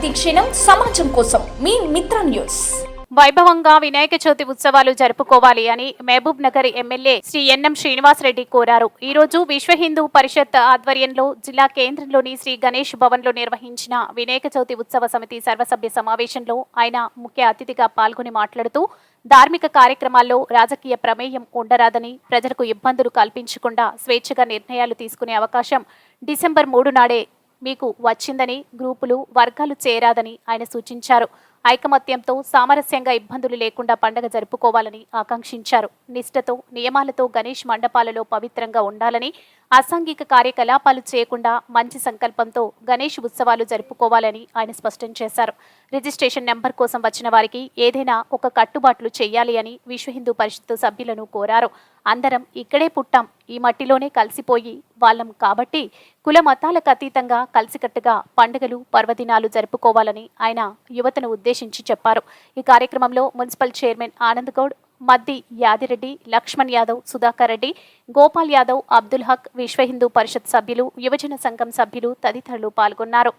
ప్రతిక్షణం సమాజం కోసం మీ మిత్ర న్యూస్. వైభవంగా వినాయక చవితి ఉత్సవాలు జరుపుకోవాలి అని మహబూబ్ నగర్ ఎమ్మెల్యే శ్రీ ఎన్ఎం శ్రీనివాసరెడ్డి కోరారు. ఈ రోజు విశ్వ హిందూ పరిషత్ ఆధ్వర్యంలో జిల్లా కేంద్రంలోని శ్రీ గణేష్ భవన్లో నిర్వహించిన వినాయక చవితి ఉత్సవ సమితి సర్వసభ్య సమావేశంలో ఆయన ముఖ్య అతిథిగా పాల్గొని మాట్లాడుతూ ధార్మిక కార్యక్రమాల్లో రాజకీయ ప్రమేయం ఉండరాదని ప్రజలకు ఇబ్బందులు కల్పించకుండా స్వేచ్ఛగా నిర్ణయాలు తీసుకునే అవకాశం డిసెంబర్ మూడు నాడే మీకు వచ్చిందని గ్రూపులు వర్గాలు చేరాదని ఆయన సూచించారు. ఐకమత్యంతో సామరస్యంగా ఇబ్బందులు లేకుండా పండగ జరుపుకోవాలని ఆకాంక్షించారు. నిష్ఠతో నియమాలతో గణేష్ మండపాలలో పవిత్రంగా ఉండాలని అసాంఘిక కార్యకలాపాలు చేయకుండా మంచి సంకల్పంతో గణేష్ ఉత్సవాలు జరుపుకోవాలని ఆయన స్పష్టం చేశారు. రిజిస్ట్రేషన్ నెంబర్ కోసం వచ్చిన వారికి ఏదైనా ఒక కట్టుబాట్లు చేయాలి అని విశ్వ హిందూ పరిషత్ సభ్యులను కోరారు. అందరం ఇక్కడే పుట్టాం ఈ మట్టిలోనే కలిసిపోయి వాళ్ళం కాబట్టి కుల మతాలకు అతీతంగా కలిసికట్టుగా పండుగలు పర్వదినాలు జరుపుకోవాలని ఆయన యువతను ఉద్దేశించి చెప్పారు. ఈ కార్యక్రమంలో మున్సిపల్ చైర్మన్ ఆనంద్ గౌడ్ మద్ది యాదిరెడ్డి లక్ష్మణ్ యాదవ్ సుధాకర్ రెడ్డి గోపాల్ యాదవ్ అబ్దుల్ హక్ విశ్వ హిందూ పరిషత్ సభ్యులు యువజన సంఘం సభ్యులు తదితరులు పాల్గొన్నారు.